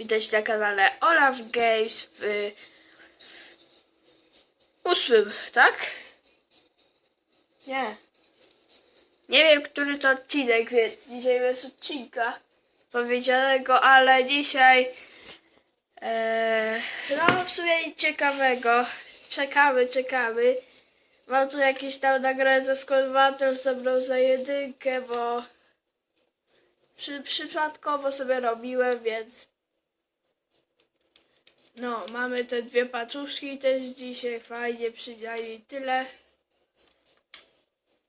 Widać na kanale Olaf Games w ósmym, tak? Nie. Nie wiem, który to odcinek, więc dzisiaj bez odcinka powiedzianego, ale dzisiaj e, no w sumie nic ciekawego. Czekamy, czekamy. Mam tu jakieś tam nagrane ze skolwatem, zabrał za jedynkę, bo przy, przypadkowo sobie robiłem, więc no, mamy te dwie paczuszki też dzisiaj, fajnie, przynajmniej tyle.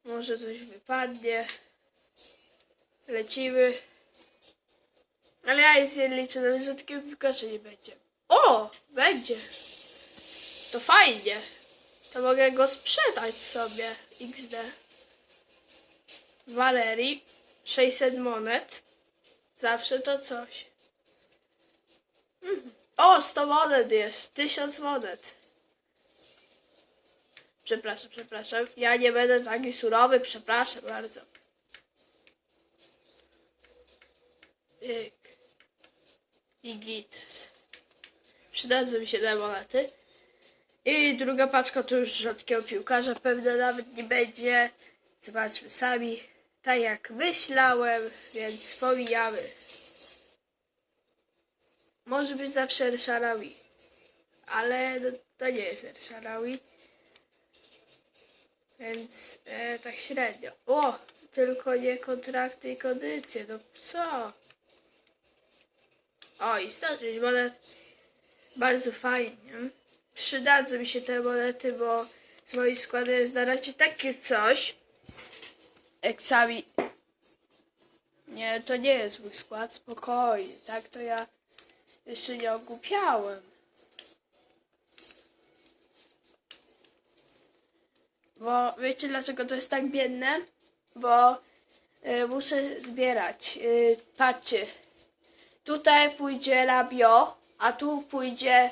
Może coś wypadnie. Lecimy. Ale ja nic liczę, że takiego piłkarza nie będzie. O! Będzie! To fajnie. To mogę go sprzedać sobie. XD. Walerii. 600 monet. Zawsze to coś. Mhm. O, 100 monet jest. 1000 monet. Przepraszam, przepraszam. Ja nie będę taki surowy, przepraszam bardzo. I gites. Przydadzą mi się te monety. I druga paczka to już rzadkiego piłkarza. Pewnie nawet nie będzie. Zobaczmy sami. Tak jak myślałem, więc pomijamy. Może być zawsze El Sharawi. Ale no, to nie jest El Sharawi. Więc e, tak średnio. O! Tylko nie kontrakty i kondycje. No co? O, i 106 monet. Bardzo fajnie. Przydadzą mi się te monety, bo z moich składów jest na razie takie coś. Jak sami. Nie, to nie jest mój skład, spokojnie. Tak to ja jeszcze nie ogłupiałem. Bo wiecie dlaczego to jest tak biedne? Bo y, muszę zbierać. Y, patrzcie. Tutaj pójdzie Rabio, a tu pójdzie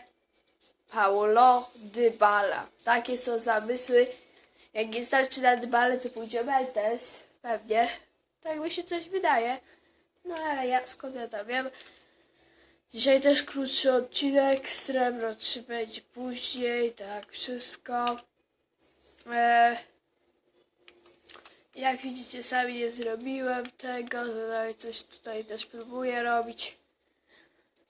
Paulo Dybala. Takie są zamysły. Jak nie starczy na Dybalę, to pójdzie Mentes. Pewnie. Tak mi się coś wydaje. No ale ja skąd ja to wiem. Dzisiaj też krótszy odcinek. Srebro 3 będzie później. Tak, wszystko. E, jak widzicie, sami nie zrobiłem tego. Tutaj coś tutaj też próbuję robić.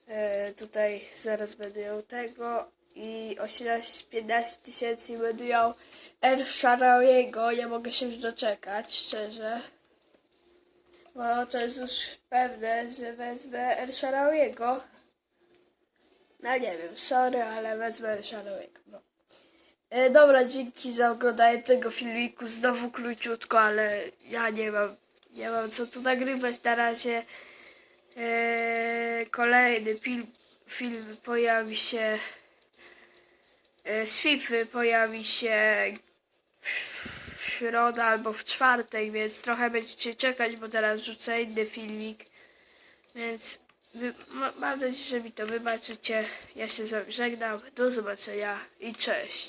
E, tutaj zaraz będę ją tego i 18-15 tysięcy będę ją El Sharawiego. Nie mogę się już doczekać, szczerze. Bo to jest już pewne, że wezmę El Sharawiego. No nie wiem, sorry, ale wezmę El Sharawiego. No. E, dobra, dzięki za oglądanie tego filmiku. Znowu króciutko, ale ja nie mam, nie mam co tu nagrywać na razie. E, kolejny film, film pojawi się e, z FIFA pojawi się środę albo w czwartek, więc trochę będziecie czekać, bo teraz rzucę inny filmik. Więc wy, ma, mam nadzieję, że mi to wybaczycie. Ja się z wami żegnam. Do zobaczenia i cześć.